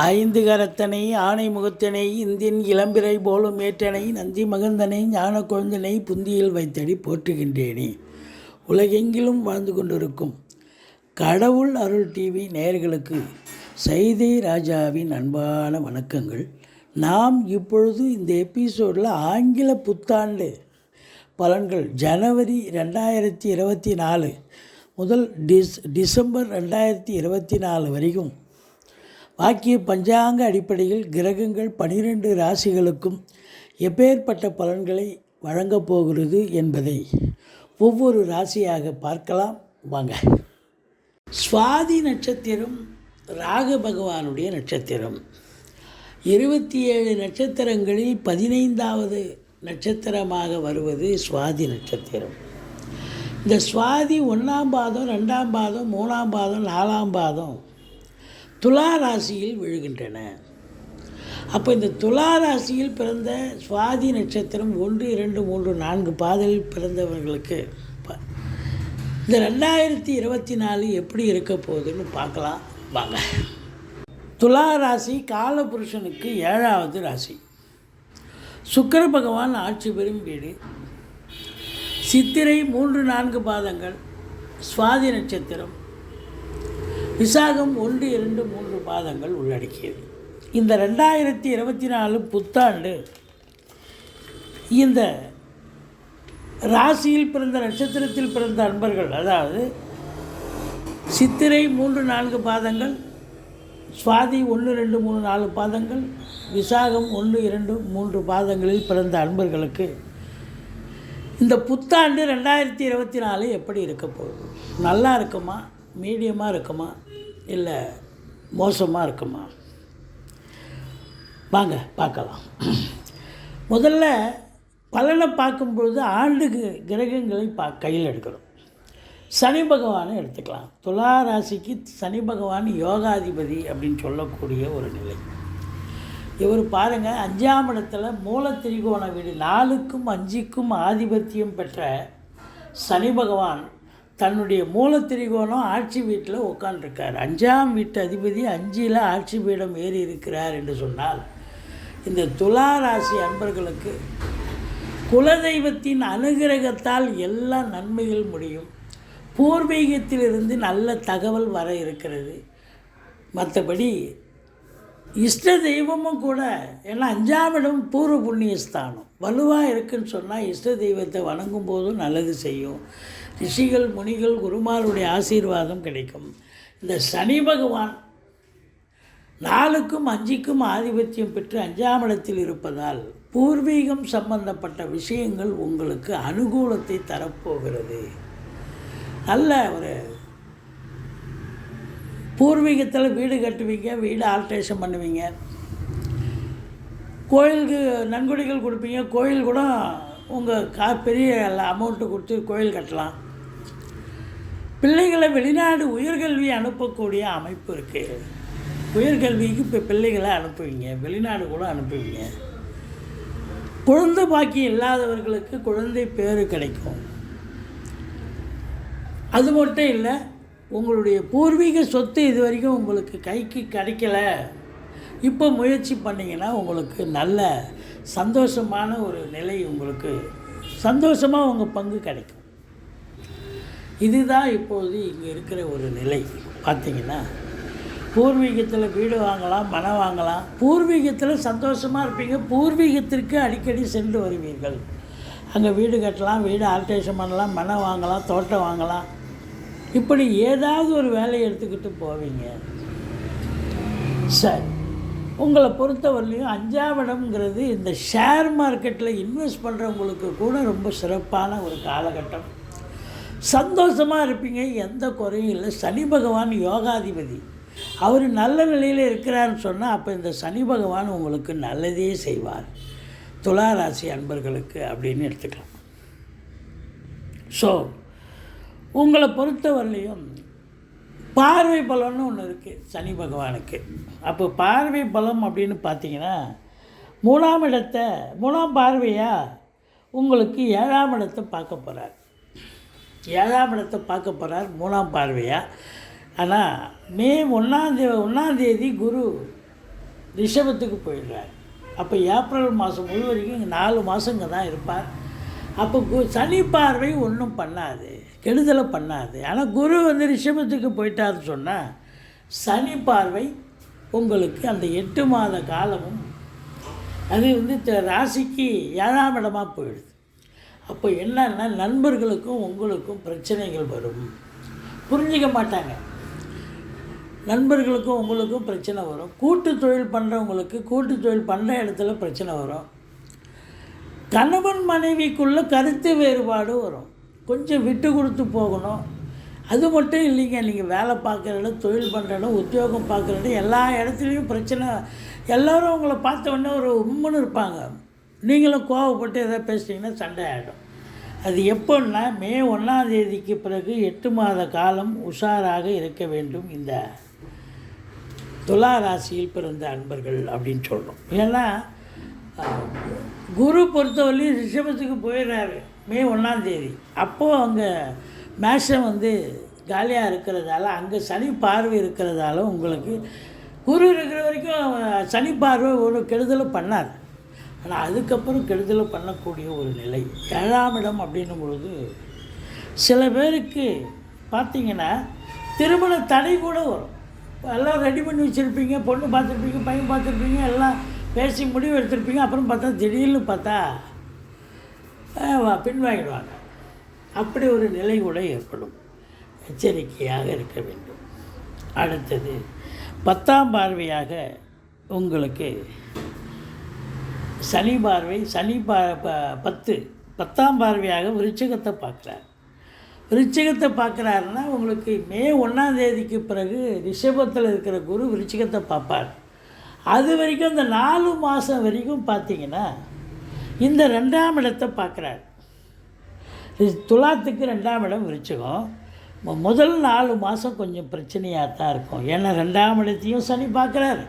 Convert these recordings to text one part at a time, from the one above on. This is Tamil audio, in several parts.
ஐந்து கரத்தனை ஆணை முகத்தனை இந்தின் இளம்பிறை போலும் ஏற்றனை நந்தி மகந்தனை ஞான குழந்தனை புந்தியில் வைத்தடி போற்றுகின்றேனே. உலகெங்கிலும் வாழ்ந்து கொண்டிருக்கும் கடவுள் அருள் டிவி நேயர்களுக்கு சைதை ராஜாவின் அன்பான வணக்கங்கள். நாம் இப்பொழுது இந்த எபிசோடில் ஆங்கில புத்தாண்டு பலன்கள் ஜனவரி ரெண்டாயிரத்தி இருபத்தி நாலு முதல் டிஸ் டிசம்பர் ரெண்டாயிரத்தி இருபத்தி நாலு வரைக்கும் வாக்கிய பஞ்சாங்க அடிப்படையில் கிரகங்கள் பனிரெண்டு ராசிகளுக்கும் எப்பேற்பட்ட பலன்களை வழங்கப் போகிறது என்பதை ஒவ்வொரு ராசியாக பார்க்கலாம். வாங்க. சுவாதி நட்சத்திரம் ராகு பகவானுடைய நட்சத்திரம். இருபத்தி ஏழு நட்சத்திரங்களில் பதினைந்தாவது நட்சத்திரமாக வருவது சுவாதி நட்சத்திரம். இந்த சுவாதி ஒன்றாம் பாதம் ரெண்டாம் பாதம் மூணாம் பாதம் நாலாம் பாதம் துலா ராசியில் விழுகின்றன. அப்போ இந்த துலா ராசியில் பிறந்த சுவாதி நட்சத்திரம் ஒன்று இரண்டு மூன்று நான்கு பாதையில் பிறந்தவர்களுக்கு இந்த ரெண்டாயிரத்தி இருபத்தி நாலு எப்படி இருக்க போகுதுன்னு பார்க்கலாம். வாங்க. துலா ராசி காலபுருஷனுக்கு ஏழாவது ராசி. சுக்கர பகவான் ஆட்சி பெறும் வீடு. சித்திரை மூன்று நான்கு பாதங்கள். சுவாதி நட்சத்திரம் விசாகம் ஒன்று இரண்டு மூன்று பாதங்கள் உள்ளடக்கியது. இந்த ரெண்டாயிரத்தி இருபத்தி நாலு புத்தாண்டு இந்த ராசியில் பிறந்த நட்சத்திரத்தில் பிறந்த அன்பர்கள் அதாவது சித்திரை மூன்று நான்கு பாதங்கள் சுவாதி ஒன்று ரெண்டு மூணு நாலு பாதங்கள் விசாகம் ஒன்று இரண்டு மூன்று பாதங்களில் பிறந்த அன்பர்களுக்கு இந்த புத்தாண்டு ரெண்டாயிரத்தி இருபத்தி நாலு எப்படி இருக்க போகுது? நல்லா இருக்குமா? மீடியமாக இருக்குமா? இல்லை மோசமாக இருக்குமா? வாங்க பார்க்கலாம். முதல்ல பலனை பார்க்கும்பொழுது ஆண்டுக்கு கிரகங்களை பா கையில் எடுக்கணும். சனி பகவானை எடுத்துக்கலாம். துலா ராசிக்கு சனி பகவான் யோகாதிபதி அப்படின்னு சொல்லக்கூடிய ஒரு நிலை. இவர் பாருங்கள் அஞ்சாம் இடத்துல மூல திரிகோண வீடு நாலுக்கும் அஞ்சுக்கும் ஆதிபத்தியம் பெற்ற சனி பகவான் தன்னுடைய மூல திரிகோணம் ஆட்சி வீட்டில் உட்காண்டிருக்கார் அஞ்சாம் வீட்டு அதிபதி அஞ்சில் ஆட்சி பீடம் ஏறி இருக்கிறார் என்று சொன்னால் இந்த துலா ராசி அன்பர்களுக்கு குலதெய்வத்தின் அனுகிரகத்தால் எல்லா நன்மைகள் முடியும். பூர்வீகத்திலிருந்து நல்ல தகவல் வர இருக்கிறது. மற்றபடி இஷ்ட தெய்வமும் கூட ஏன்னா அஞ்சாம் இடம் பூர்வ புண்ணிய ஸ்தானம் வலுவாக இருக்குன்னு சொன்னால் இஷ்ட தெய்வத்தை வணங்கும் போதும் நல்லது செய்யும். ரிஷிகள் முனிகள் குருமாருடைய ஆசீர்வாதம் கிடைக்கும். இந்த சனி பகவான் நாலுக்கும் அஞ்சுக்கும் ஆதிபத்தியம் பெற்று அஞ்சாம் இடத்தில் இருப்பதால் பூர்வீகம் சம்பந்தப்பட்ட விஷயங்கள் உங்களுக்கு அனுகூலத்தை தரப்போகிறது. நல்ல ஒரு பூர்வீகத்தில் வீடு கட்டுவீங்க வீடு ஆல்ட்ரேஷன் பண்ணுவீங்க. கோயிலுக்கு நன்கொடைகள் கொடுப்பீங்க கோயில் கூட உங்கள் கா பெரிய அமௌண்ட்டு கொடுத்து கோயில் கட்டலாம். பிள்ளைகளை வெளிநாடு உயர்கல்வி அனுப்பக்கூடிய அமைப்பு இருக்குது உயர்கல்விக்கு இப்போ பிள்ளைகளை அனுப்புவீங்க வெளிநாடு கூட அனுப்புவீங்க. குழந்தை பாக்கியம் இல்லாதவர்களுக்கு குழந்தை பேர் கிடைக்கும். அது மட்டும் இல்லை உங்களுடைய பூர்வீக சொத்து இது வரைக்கும் உங்களுக்கு கைக்கு கிடைக்கல. இப்போ முயற்சி பண்ணிங்கன்னா உங்களுக்கு நல்ல சந்தோஷமான ஒரு நிலை உங்களுக்கு சந்தோஷமாக உங்கள் பங்கு கிடைக்கும். இதுதான் இப்போது இங்கே இருக்கிற ஒரு நிலை. பார்த்தீங்கன்னா பூர்வீகத்தில் வீடு வாங்கலாம் மனம் வாங்கலாம். பூர்வீகத்தில் சந்தோஷமாக இருப்பீங்க. பூர்வீகத்திற்கு அடிக்கடி சென்று வருவீர்கள். அங்கே வீடு கட்டலாம் வீடு ஆல்ட்ரேஷன் பண்ணலாம் மனம் வாங்கலாம் தோட்டம் வாங்கலாம். இப்படி ஏதாவது ஒரு வேலையை எடுத்துக்கிட்டு போவீங்க. சரி. உங்களை பொறுத்தவரையிலையும் அஞ்சாம் இடம்ங்கிறது இந்த ஷேர் மார்க்கெட்டில் இன்வெஸ்ட் பண்ணுறவங்களுக்கு கூட ரொம்ப சிறப்பான ஒரு காலகட்டம். சந்தோஷமாக இருப்பீங்க எந்த குறையும் இல்லை. சனி பகவான் யோகாதிபதி. அவர் நல்ல நிலையில் இருக்கிறாருன்னு சொன்னால் அப்போ இந்த சனி பகவான் உங்களுக்கு நல்லதே செய்வார். துளாராசி அன்பர்களுக்கு அப்படின்னு எடுத்துக்கலாம். ஸோ உங்களை பொறுத்தவரையிலையும் பார்வை பலம்னு ஒன்று இருக்குது சனி பகவானுக்கு. அப்போ பார்வை பலம் அப்படின்னு பார்த்தீங்கன்னா மூணாம் இடத்தை மூணாம் பார்வையாக உங்களுக்கு ஏழாம் இடத்தை பார்க்க போகிறார் ஏழாம் இடத்தை பார்க்க போகிறார் மூணாம் பார்வையாக ஆனால் மே ஒன்றாந்தே ஒன்றாந்தேதி குரு ரிஷபத்துக்கு போயிடுறார். அப்போ ஏப்ரல் மாதம் முழு வரைக்கும் இங்கே நாலு மாதம் இங்கே தான் இருப்பார். அப்போ கு சனி பார்வை ஒன்றும் பண்ணாது. கெடுதலை பண்ணாது. ஆனால் குரு வந்து ரிஷபத்துக்கு போயிட்டாருன்னு சொன்னால் சனி பார்வை உங்களுக்கு அந்த எட்டு மாத காலமும் அது வந்து ராசிக்கு ஏழாம் இடமாக போயிடுது. அப்போ என்னன்னா நண்பர்களுக்கும் உங்களுக்கும் பிரச்சனைகள் வரும். புரிஞ்சிக்க மாட்டாங்க. நண்பர்களுக்கும் உங்களுக்கும் பிரச்சனை வரும். கூட்டு தொழில் பண்ணுறவங்களுக்கு கூட்டு தொழில் பண்ணுற இடத்துல பிரச்சனை வரும். கணவன் மனைவிக்குள்ளே கருத்து வேறுபாடு வரும். கொஞ்சம் விட்டு கொடுத்து போகணும். அது மட்டும் இல்லைங்க நீங்கள் வேலை பார்க்குற இடம் தொழில் பண்ணுற இடம் உத்தியோகம் பார்க்குற இடம் எல்லா இடத்துலையும் பிரச்சனை. எல்லோரும் உங்களை பார்த்த உடனே ஒரு உம்முன்னு இருப்பாங்க. நீங்களும் கோவப்பட்டு எதாவது பேசுனீங்கன்னா சண்டை ஆகிடும் அது எப்போன்னா மே ஒன்றாம் தேதிக்கு பிறகு எட்டு மாத காலம் உஷாராக இருக்க வேண்டும் இந்த துலா ராசியில் பிறந்த அன்பர்கள் அப்படின்னு சொல்கிறோம் ஏன்னா குரு பொறுத்தவரையும் ரிஷபத்துக்கு போயிடுறாரு. மே ஒன்றாந்தேதி அப்போது அங்கே மேஷம் வந்து காலியாக இருக்கிறதால அங்கே சனி பார்வை இருக்கிறதால உங்களுக்கு குரு இருக்கிற வரைக்கும் சனி பார்வை ஒரு கெடுதலும் பண்ணார். ஆனால் அதுக்கப்புறம் கெடுதலும் பண்ணக்கூடிய ஒரு நிலை ஏழாம் இடம் அப்படின்னும் பொழுது சில பேருக்கு பார்த்தீங்கன்னா திருமண தடை கூட வரும். எல்லாம் ரெடி பண்ணி வச்சுருப்பீங்க பொண்ணு பார்த்துருப்பீங்க பையன் பார்த்துருப்பீங்க எல்லாம் பேசி முடிவு எடுத்திருப்பீங்க அப்புறம் பார்த்தா திடீர்னு பார்த்தா பின்வாங்கிடுவாங்க. அப்படி ஒரு நிலை கூட ஏற்படும். எச்சரிக்கையாக இருக்க வேண்டும். அடுத்தது பத்தாம் பார்வையாக உங்களுக்கு சனி பார்வை சனி பா ப- பத்து. பத்தாம் பார்வையாக விருச்சகத்தை பார்க்குறார். விருச்சிகத்தை பார்க்குறாருன்னா உங்களுக்கு மே ஒன்றாம் தேதிக்கு பிறகு ரிஷபத்தில் இருக்கிற குரு விருச்சிகத்தை பார்ப்பார். அது வரைக்கும் அந்த நாலு மாதம் வரைக்கும் பார்த்தீங்கன்னா இந்த ரெண்டாம் இடத்தை பார்க்குறாரு. துலாத்துக்கு ரெண்டாம் இடம் விரிச்சுக்கும் முதல் நாலு மாதம் கொஞ்சம் பிரச்சனையாக தான் இருக்கும். ஏன்னா ரெண்டாம் இடத்தையும் சனி பார்க்குறாரு.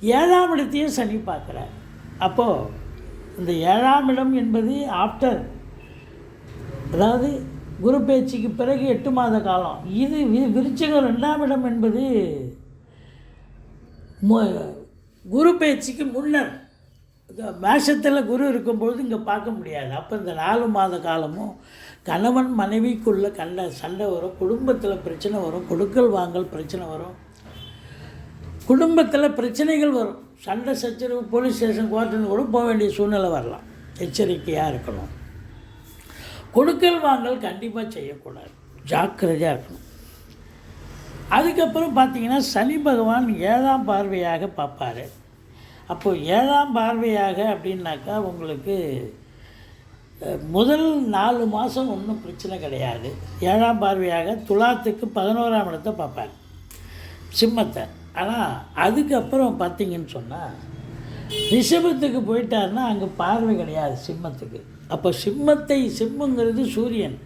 ஏழாம் இடத்தையும் சனி பார்க்குறாரு. அப்போது இந்த ஏழாம் இடம் என்பது ஆஃப்டர் அதாவது குரு பேச்சுக்கு பிறகு எட்டு மாத காலம். இது வி- ரெண்டாம் இடம் என்பது குரு பேச்சுக்கு முன்னர். மேஷத்தில் குரு இருக்கும்பொழுது இங்கே பார்க்க முடியாது. அப்போ இந்த நாலு மாத காலமும் கணவன் மனைவிக்குள்ளே கண்ட சண்டை வரும் குடும்பத்தில் பிரச்சனை வரும் கொடுக்கல் வாங்கல் பிரச்சனை வரும். குடும்பத்தில் பிரச்சனைகள் வரும். சண்டை சச்சரவு போலீஸ் ஸ்டேஷன் கோர்ட்டுன்னு கூட போக வேண்டிய சூழ்நிலை வரலாம். எச்சரிக்கையாக இருக்கணும். கொடுக்கல் வாங்கல் கண்டிப்பாக செய்யக்கூடாது. ஜாக்கிரதையாக இருக்கணும். அதுக்கப்புறம் பார்த்தீங்கன்னா சனி பகவான் ஏழாம் பார்வையாக பார்ப்பார். அப்போது ஏழாம் பார்வையாக அப்படின்னாக்கா உங்களுக்கு முதல் நாலு மாதம் ஒன்றும் பிரச்சனை கிடையாது. ஏழாம் பார்வையாக துலாத்துக்கு பதினோராம் இடத்தை பார்ப்பார். சிம்மத்தை. ஆனால் அதுக்கப்புறம் பார்த்தீங்கன்னு சொன்னால் ரிஷபத்துக்கு போயிட்டாருன்னா அங்கே பார்வை கிடையாது சிம்மத்துக்கு. அப்போ சிம்மத்தை சிம்மங்கிறது சூரியன்.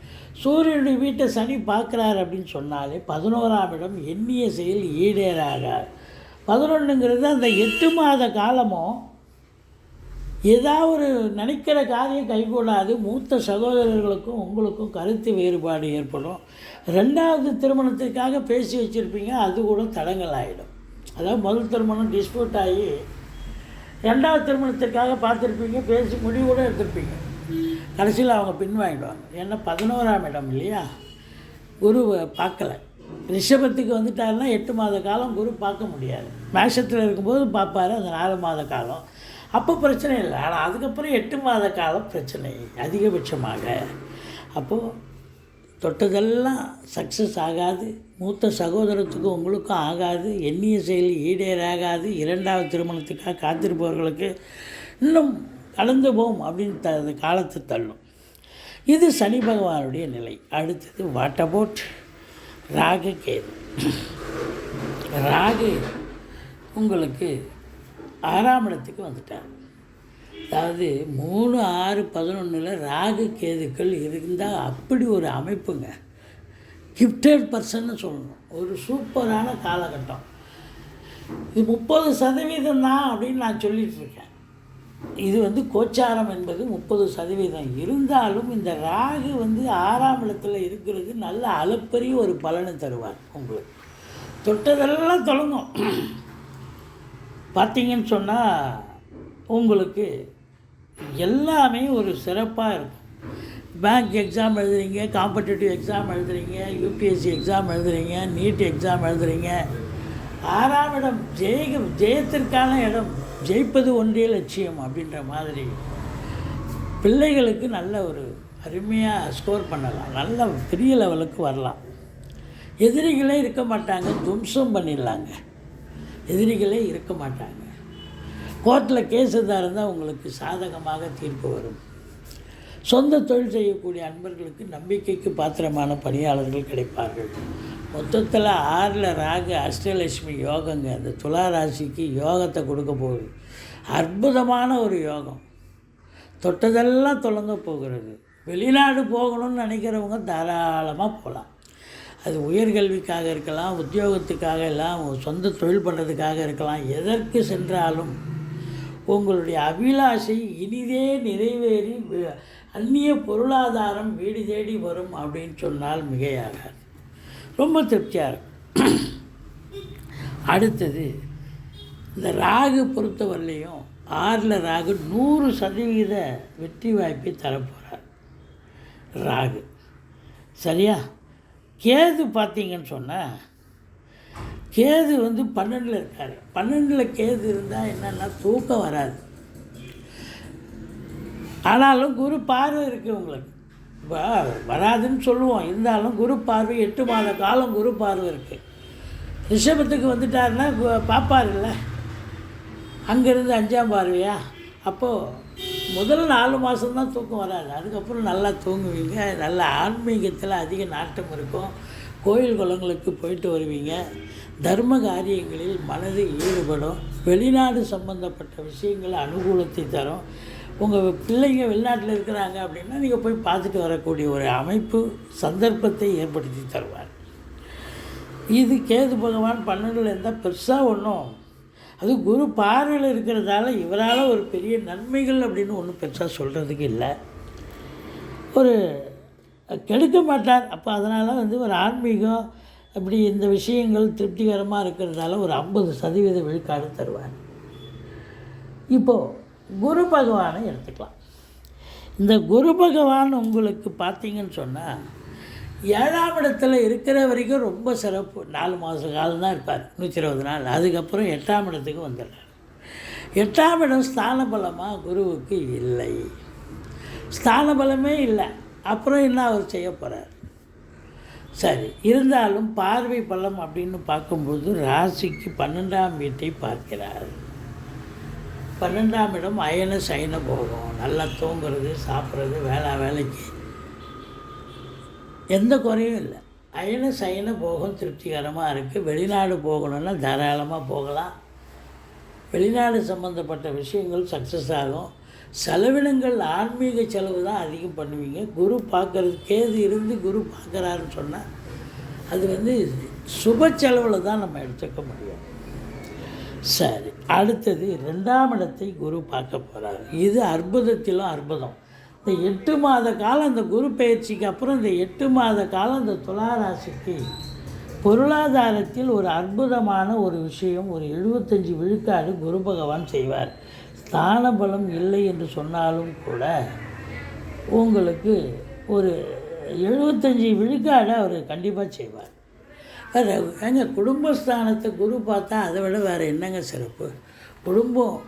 சூரியனுடைய வீட்டை சனி பார்க்குறாரு அப்படின்னு சொன்னாலே பதினோராம் இடம் எண்ணிய செயல் ஈடேறாகாது. பதினொன்றுங்கிறது அந்த எட்டு மாத காலமும் ஏதாவது ஒரு நினைக்கிற காரியம் கைகூடாது மூத்த சகோதரர்களுக்கும் உங்களுக்கும் கருத்து வேறுபாடு ஏற்படும். ரெண்டாவது திருமணத்திற்காக பேசி வச்சுருப்பீங்க அது கூட தடங்கள் ஆகிடும் அதாவது முதல் திருமணம் டிஸ்பியூட் ஆகி ரெண்டாவது திருமணத்திற்காக பார்த்துருப்பீங்க பேசி முடிவு கூட எடுத்திருப்பீங்க. கடைசியில் அவங்க பின்வாங்கிடுவாங்க. ஏன்னா பதினோராம் இடம் இல்லையா? குருவை பார்க்கல. ரிஷபத்துக்கு வந்துட்டாருன்னா எட்டு மாத காலம் குரு பார்க்க முடியாது. மேஷத்தில் இருக்கும்போது பார்ப்பாரு அந்த நாலு மாத காலம். அப்போ பிரச்சனை இல்லை. ஆனால் அதுக்கப்புறம் எட்டு மாத காலம் பிரச்சனை அதிகபட்சமாக. அப்போது தொட்டதெல்லாம் சக்ஸஸ் ஆகாது. மூத்த சகோதரத்துக்கும் உங்களுக்கும் ஆகாது. எண்ணிய செயல் ஈடேறாகாது. இரண்டாவது திருமணத்துக்காக காத்திருப்பவர்களுக்கு இன்னும் கலந்து போம் அப்படின்னு த அந்த காலத்தை தள்ளும். இது சனி பகவானுடைய நிலை. அடுத்தது வாட் அபவுட் ராகு கேது. ராகு உங்களுக்கு ஆறாம் இடத்துக்கு வந்துட்டார். அதாவது மூணு ஆறு பதினொன்றில் ராகு கேதுக்கள் இருந்தால் அப்படி ஒரு அமைப்புங்க. கிஃப்டட் பர்சன்னு சொல்லணும். ஒரு சூப்பரான காலகட்டம். இது முப்பது சதவீதம் தான் அப்படின்னு நான் சொல்லிகிட்ருக்கேன் இது வந்து கோச்சாரம் என்பது முப்பது சதவீதம். இருந்தாலும் இந்த ராகு வந்து ஆறாம் இடத்துல இருக்கிறது நல்ல அளப்பரிய ஒரு பலனை தருவார் உங்களுக்கு. தொட்டதெல்லாம் தொடங்கும். பார்த்தீங்கன்னு சொன்னால் உங்களுக்கு எல்லாமே ஒரு சிறப்பாக இருக்கும். பேங்க் எக்ஸாம் எழுதுறீங்க காம்படிட்டிவ் எக்ஸாம் எழுதுறீங்க யூபிஎஸ்சி எக்ஸாம் எழுதுறீங்க நீட் எக்ஸாம் எழுதுறீங்க. ஆறாம் இடம் ஜெய ஜெயத்திற்கான இடம். ஜெயிப்பது ஒன்றே லட்சியம் அப்படின்ற மாதிரி பிள்ளைகளுக்கு நல்ல ஒரு அருமையாக ஸ்கோர் பண்ணலாம். நல்ல பெரிய லெவலுக்கு வரலாம். எதிரிகளே இருக்க மாட்டாங்க தும்சம் பண்ணிடலாங்க. எதிரிகளே இருக்க மாட்டாங்க. கோர்ட்டில் கேஸ் எதாக இருந்தால் உங்களுக்கு சாதகமாக தீர்ப்பு வரும். சொந்த தொழில் செய்யக்கூடிய அன்பர்களுக்கு நம்பிக்கைக்கு பாத்திரமான பணியாளர்கள் கிடைப்பார்கள். மொத்தத்தில் ஆறில் ராகு அஷ்டலட்சுமி யோகங்க. அந்த துலா ராசிக்கு யோகத்தை கொடுக்க போகுது. அற்புதமான ஒரு யோகம். தொட்டதெல்லாம் தொடங்க போகிறது. வெளிநாடு போகணும்னு நினைக்கிறவங்க தாராளமாக போகலாம் அது உயர்கல்விக்காக இருக்கலாம் உத்தியோகத்துக்காக எல்லாம் சொந்த தொழில் பண்ணுறதுக்காக இருக்கலாம். எதற்கு சென்றாலும் உங்களுடைய அபிலாஷை இனிதே நிறைவேறி அந்நிய பொருளாதாரம் வீடு தேடி வரும் அப்படின்னு சொன்னால் மிகையாகாது. ரொம்ப திருப்தியாக இருக்கும். அடுத்தது இந்த ராகு பொறுத்தவரையிலையும் ஆறில் ராகு நூறு சதவீத வெற்றி வாய்ப்பை தரப்போகிறார் ராகு. சரியா? கேது பார்த்தீங்கன்னு சொன்னால் கேது வந்து பன்னெண்டில் இருக்கார். பன்னெண்டில் கேது இருந்தால் என்னென்னா தூக்கம் வராது. ஆனாலும் குரு பார்வை இருக்குது உங்களுக்கு. வராதுன்னு சொல்லுவோம். இருந்தாலும் குரு பார்வை எட்டு மாத காலம் குரு பார்வை இருக்குது ரிஷபத்துக்கு வந்துட்டாருன்னா பார்ப்பார் இல்லை அங்கேருந்து அஞ்சாம் பார்வையா? அப்போது முதல் நாலு மாதம்தான் தூக்கம் வராது. அதுக்கப்புறம் நல்லா தூங்குவீங்க. நல்ல ஆன்மீகத்தில் அதிக நாட்டம் இருக்கும். கோயில் குளங்களுக்கு போயிட்டு வருவீங்க. தர்ம காரியங்களில் மனது ஈடுபடும். வெளிநாடு சம்பந்தப்பட்ட விஷயங்கள் அனுகூலத்தை தரும். உங்கள் பிள்ளைங்க வெளிநாட்டில் இருக்கிறாங்க அப்படின்னா நீங்கள் போய் பார்த்துட்டு வரக்கூடிய ஒரு அமைப்பு சந்தர்ப்பத்தை ஏற்படுத்தி தருவார். இது கேது பகவான் பன்னெண்டில் இருந்தால் பெருசாக ஒன்றும் அது குரு பார்வையில் இருக்கிறதால இவரால் ஒரு பெரிய நன்மைகள் அப்படின்னு ஒன்றும் பெருசாக சொல்கிறதுக்கு இல்லை. ஒரு கெடுக்க மாட்டார். அப்போ அதனால் வந்து ஒரு ஆன்மீகம் அப்படி இந்த விஷயங்கள் திருப்திகரமாக இருக்கிறதால ஒரு ஐம்பது சதவீத விழுக்காடு தருவார். இப்போது குரு பகவானை எடுத்துக்கலாம். இந்த குரு பகவான் உங்களுக்கு பார்த்தீங்கன்னு சொன்னால் ஏழாம் இடத்துல இருக்கிற வரைக்கும் ரொம்ப சிறப்பு. நாலு மாத காலம் தான் இருப்பார் நூற்றி இருபது நாள். அதுக்கப்புறம் எட்டாம் இடத்துக்கு வந்துடுறார். எட்டாம் இடம் ஸ்தான பலமாக குருவுக்கு இல்லை. ஸ்தான பலமே இல்லை. அப்புறம் என்ன அவர் செய்ய போகிறார் சரி இருந்தாலும் பார்வை பலம் அப்படின்னு பார்க்கும்போது ராசிக்கு பன்னெண்டாம் வீட்டை பார்க்கிறார். பன்னெண்டாம் இடம் அயன சயன போகும். நல்லா தூங்குறது சாப்பிட்றது வேளா வேலைக்கு. எந்த குறையும் இல்லை. அயன சயன போகம் திருப்திகரமாக இருக்குது வெளிநாடு போகணுன்னா தாராளமாக போகலாம். வெளிநாடு சம்மந்தப்பட்ட விஷயங்கள் சக்ஸஸ் ஆகும். செலவினங்கள் ஆன்மீக செலவு தான் அதிகம் பண்ணுவீங்க. குரு பார்க்கறது கேது இருந்து குரு பார்க்குறாருன்னு சொன்னால் அது வந்து சுப செலவில் தான் நம்ம எடுத்துக்க முடியும். சரி அடுத்தது ரெண்டாம் இடத்தை குரு பார்க்க போகிறார் இது அற்புதத்திலும் அற்புதம். இந்த எட்டு மாத காலம் இந்த குரு பயிற்சிக்கு அப்புறம் இந்த எட்டு மாத காலம் இந்த துளாராசிக்கு பொருளாதாரத்தில் ஒரு அற்புதமான ஒரு விஷயம் ஒரு எழுபத்தஞ்சு விழுக்காடு குரு பகவான் செய்வார். ஸ்தான பலம் இல்லை என்று சொன்னாலும் கூட உங்களுக்கு ஒரு எழுபத்தஞ்சி விழுக்காடு அவர் கண்டிப்பாக செய்வார். ஏங்க குடும்பஸ்தானத்தை குரு பார்த்தா அதை விட வேறு என்னங்க சிறப்பு? குடும்பம்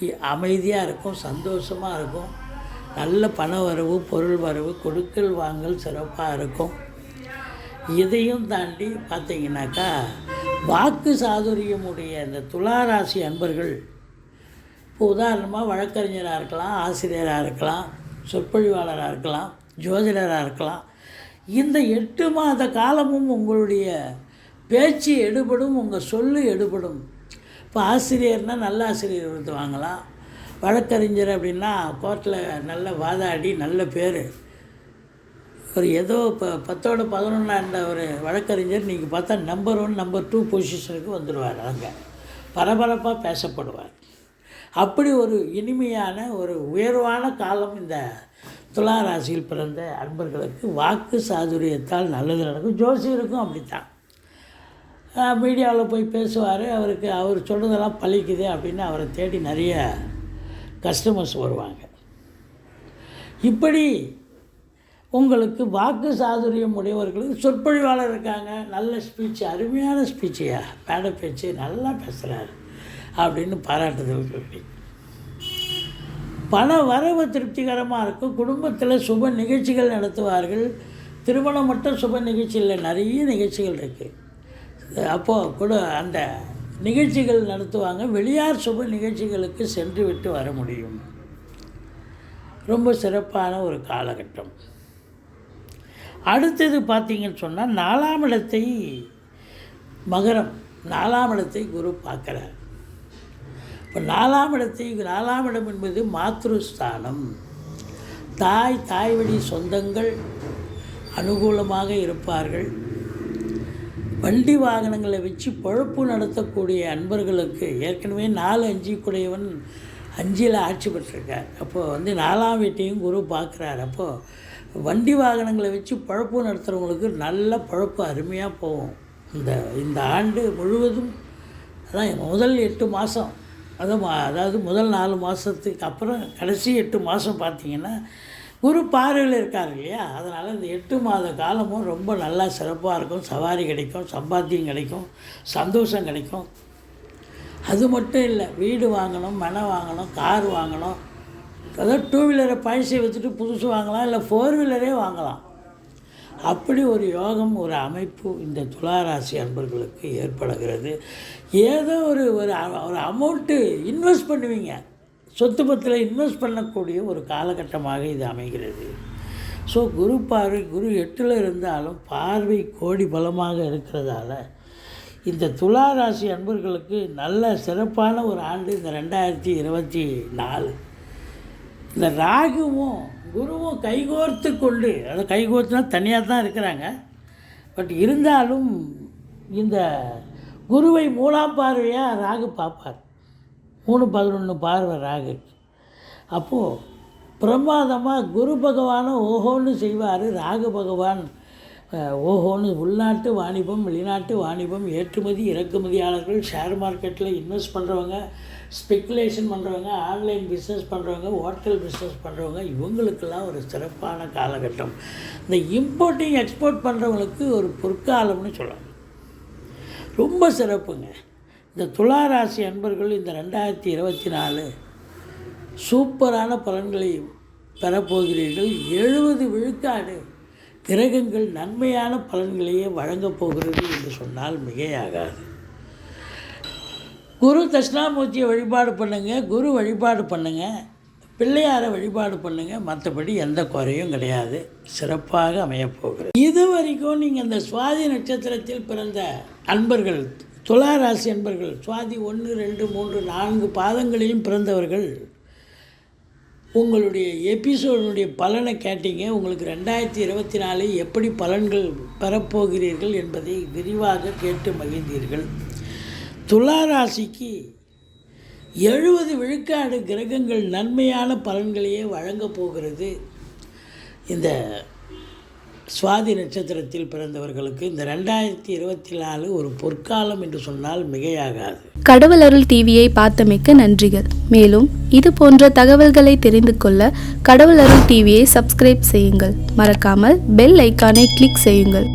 இ- அமைதியாக இருக்கும் சந்தோஷமாக இருக்கும். நல்ல பண வரவு பொருள் வரவு கொடுக்கல் வாங்கல் சிறப்பாக இருக்கும். இதையும் தாண்டி பார்த்தீங்கன்னாக்கா வாக்கு சாதுரியமுடைய இந்த துளாராசி அன்பர்கள் இப்போ உதாரணமாக வழக்கறிஞராக இருக்கலாம் ஆசிரியராக இருக்கலாம் சொற்பொழிவாளராக இருக்கலாம் ஜோதிடராக இருக்கலாம் இந்த எட்டு மாத காலமும் உங்களுடைய பேச்சு எடுபடும் உங்கள் சொல்லு எடுபடும். இப்போ ஆசிரியர்னால் நல்ல ஆசிரியர் விருது வாங்கலாம். வழக்கறிஞர் அப்படின்னா கோர்ட்டில் நல்ல வாதாடி நல்ல பேர். ஒரு ஏதோ இப்போ பத்தோட பதினொன்றாண்ட ஒரு வழக்கறிஞர் நீங்கள் பார்த்தா நம்பர் ஒன் நம்பர் டூ பொசிஷனுக்கு வந்துடுவார் அங்கே. பரபரப்பாக பேசப்படுவார். அப்படி ஒரு இனிமையான ஒரு உயர்வான காலம் இந்த துலா ராசியில் பிறந்த அன்பர்களுக்கு வாக்கு சாதுரியத்தால் நல்லது நடக்கும். ஜோசியருக்கும் அப்படித்தான். மீடியாவில் போய் பேசுவார். அவருக்கு அவர் சொல்கிறதெல்லாம் பழிக்குது அப்படின்னு அவரை தேடி நிறைய கஸ்டமர்ஸ் வருவாங்க. இப்படி உங்களுக்கு வாக்கு சாதுரியம் உடையவர்களுக்கு சொற்பொழிவாளர் இருக்காங்க. நல்ல ஸ்பீச் அருமையான ஸ்பீச்சையா மேடை பேச்சு நல்லா பேசுகிறாரு அப்படின்னு பாராட்டுதல் சொல்லி பண வரவு திருப்திகரமாக இருக்கும். குடும்பத்தில் சுப நிகழ்ச்சிகள் நடத்துவார்கள். திருமணம் மட்டும் சுப நிகழ்ச்சியில் நிறைய நிகழ்ச்சிகள் இருக்குது அப்போது கூட அந்த நிகழ்ச்சிகள் நடத்துவாங்க. வெளியார் சுப நிகழ்ச்சிகளுக்கு சென்று விட்டு வர முடியும். ரொம்ப சிறப்பான ஒரு காலகட்டம். அடுத்தது பார்த்தீங்கன்னு சொன்னால் நாலாம் இடத்தை மகரம் நாலாம் இடத்தை குரு பார்க்குறார். இப்போ நாலாம் இடத்தை நாலாம் இடம் என்பது மாத்ருஸ்தானம். தாய் தாய் வழி சொந்தங்கள் அனுகூலமாக இருப்பார்கள். வண்டி வாகனங்களை வச்சு பொழப்பு நடத்தக்கூடிய அன்பர்களுக்கு ஏற்கனவே நாலு அஞ்சு கூடையவன் அஞ்சில் ஆட்சி பெற்றிருக்கார். அப்போது வந்து நாலாம் வீட்டையும் குரு பார்க்குறார். அப்போது வண்டி வாகனங்களை வச்சு பழப்பு நடத்துகிறவங்களுக்கு நல்ல பழப்பு அருமையாக போகும். இந்த இந்த ஆண்டு முழுவதும் அதான் முதல் எட்டு மாதம் அதான் அதாவது முதல் நாலு மாதத்துக்கு அப்புறம் கடைசி எட்டு மாதம் பார்த்தீங்கன்னா குரு பார்வையில் இருக்கார் இல்லையா? அதனால் இந்த எட்டு மாத காலமும் ரொம்ப நல்லா சிறப்பாக இருக்கும். சவாரி கிடைக்கும் சம்பாத்தியம் கிடைக்கும் சந்தோஷம் கிடைக்கும். அது மட்டும் இல்லை வீடு வாங்கணும் மனை வாங்கணும் கார் வாங்கணும். அதாவது டூ வீலரை பழசை வச்சுட்டு புதுசு வாங்கலாம் இல்லை ஃபோர் வீலரே வாங்கலாம். அப்படி ஒரு யோகம் ஒரு அமைப்பு இந்த துளாராசி அன்பர்களுக்கு ஏற்படுகிறது. ஏதோ ஒரு ஒரு ஒரு அமௌண்ட்டு இன்வெஸ்ட் பண்ணுவீங்க. சொத்து பத்தில் இன்வெஸ்ட் பண்ணக்கூடிய ஒரு காலகட்டமாக இது அமைகிறது. ஸோ குரு பார்வை குரு எட்டில் இருந்தாலும் பார்வை கோடி பலமாக இருக்கிறதால இந்த துலா ராசி அன்பர்களுக்கு நல்ல சிறப்பான ஒரு ஆண்டு இந்த ரெண்டாயிரத்தி இருபத்தி நாலு. இந்த ராகுவும் குருவும் கைகோர்த்து கொண்டு அதை கைகோர்த்துனா தனியாக தான் இருக்கிறாங்க. பட் இருந்தாலும் இந்த குருவை மூலாம் பார்வையாக ராகு பார்ப்பார். மூணு பதினொன்று பார்வை ராகு. அப்போது பிரமாதமாக குரு பகவானும் ஓஹோன்னு செய்வார் ராகு பகவான் ஓஹோன்னு உள்நாட்டு வாணிபம் வெளிநாட்டு வாணிபம் ஏற்றுமதி இறக்குமதியாளர்கள் ஷேர் மார்க்கெட்டில் இன்வெஸ்ட் பண்ணுறவங்க ஸ்பெக்குலேஷன் பண்ணுறவங்க ஆன்லைன் பிஸ்னஸ் பண்ணுறவங்க ஹோட்டல் பிஸ்னஸ் பண்ணுறவங்க இவங்களுக்கெல்லாம் ஒரு சிறப்பான காலகட்டம். இந்த இம்போர்ட்டிங் எக்ஸ்போர்ட் பண்ணுறவங்களுக்கு ஒரு பொற்காலம்னு சொல்லலாம். ரொம்ப சிறப்புங்க. இந்த துளாராசி அன்பர்கள் இந்த ரெண்டாயிரத்தி இருபத்தி நாலு சூப்பரான பலன்களை பெறப்போகிறீர்கள். எழுபது விழுக்காடு கிரகங்கள் நன்மையான பலன்களையே வழங்கப் போகிறது என்று சொன்னால் மிகையாகாது. குரு தட்சிணாமூர்த்தியை வழிபாடு பண்ணுங்கள் குரு வழிபாடு பண்ணுங்கள் பிள்ளையாரை வழிபாடு பண்ணுங்கள் மற்றபடி எந்த குறையும் கிடையாது. சிறப்பாக அமையப்போகிறது இது வரைக்கும் நீங்கள் இந்த சுவாதி நட்சத்திரத்தில் பிறந்த அன்பர்கள் துலா ராசி அன்பர்கள் சுவாதி ஒன்று ரெண்டு மூன்று நான்கு பாதங்களிலும் பிறந்தவர்கள் உங்களுடைய எபிசோடனுடைய பலனை கேட்டீங்க. உங்களுக்கு ரெண்டாயிரத்தி இருபத்தி நாலு எப்படி பலன்கள் பெறப்போகிறீர்கள் என்பதை விரிவாக கேட்டு மகிழ்ந்தீர்கள். துளாராசிக்கு எழுபது விழுக்காடு கிரகங்கள் நன்மையான பலன்களையே வழங்கப் போகிறது. இந்த சுவாதி நட்சத்திரத்தில் பிறந்தவர்களுக்கு இந்த ரெண்டாயிரத்தி இருபத்தி நாலு ஒரு பொற்காலம் என்று சொன்னால் மிகையாகாது. கடவுள் அருள் டிவியை பார்த்தமைக்க நன்றிகள். மேலும் இது போன்ற தகவல்களை தெரிந்து கொள்ள கடவுள் அருள் டிவியை சப்ஸ்கிரைப் செய்யுங்கள். மறக்காமல் பெல் ஐக்கானை கிளிக் செய்யுங்கள்.